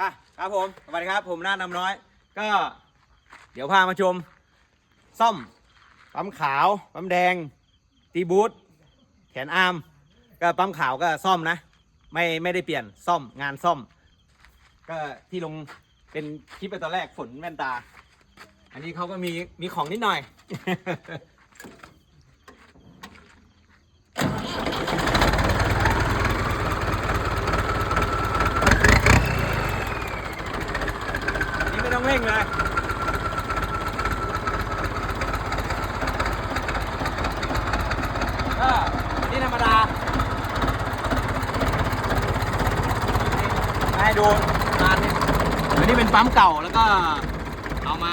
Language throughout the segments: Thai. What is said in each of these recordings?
อะครับผมสวัสดีครับ ผมหน้านำน้อย ก็ เดี๋ยวพามาชม ซ่อมปั๊มขาวปั๊มแดง ตีบูทแขนอาร์มก็ปั๊มขาวก็ซ่อมนะ ไม่ไม่ได้เปลี่ยนซ่อมงานซ่อม ก็ที่ลงเป็นคลิปไปตอนแรกฝนแว่นตา อันนี้เขาก็มีมีของนิดหน่อย นี่ไม่ต้องเร่งเลยก็นี่ธรรมดาให้ดูงานนี่อันนี้เป็นปั๊มเก่าแล้วก็เอามา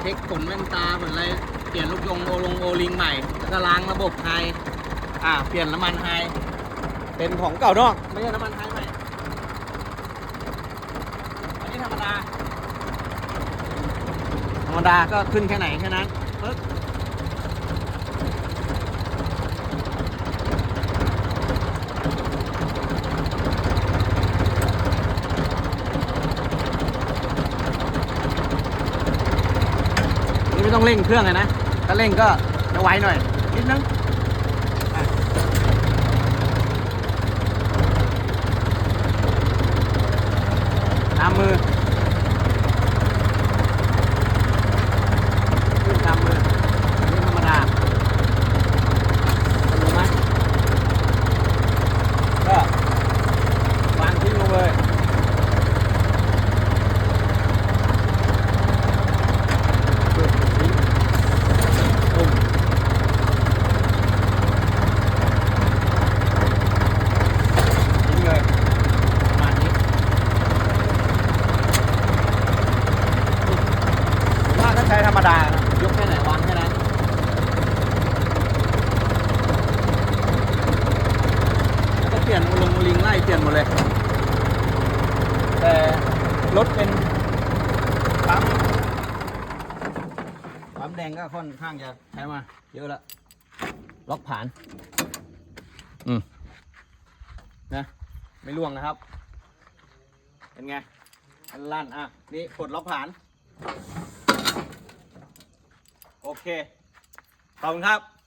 เช็คผลแว่นตาผลอะไร เปลี่ยนลูกยงโอลงโอลิงใหม่ แล้วก็ล้างระบบไฮอ่า เปลี่ยนน้ำมันไฮเป็นของเก่านอก ไม่ใช่น้ำมันไฮใหม่ อันนี้ธรรมดา ธรรมดาก็ขึ้นแค่ไหนแค่นั้นปึ๊บนี่ไม่ต้องเร่งเครื่องเลยนะ ถ้าเร่งก็จะไวหน่อย นิดนึงตามมือ ขึ้นตามมือนี่ธรรมดารู้ไหมก็วางทิ้งลงเลยปึ๊บทิ้งตุ้มทิ้งเลยประมาณนี้ ผมว่าถ้าใช้ธรรมดานะยกแค่ไหนวางแค่นั้นแล้วก็เปลี่ยนลงลิงไล่เปลี่ยนหมดเลย แต่รถเป็นปั๊มปั๊มแดงก็ค่อนข้างจะใช้มาเยอะแล้วล็อกผาน อืมนะไม่ล่วงนะครับ เป็นไงอันลั่นอะ นี่กดล็อกผานโอ เค ขอบคุณครับ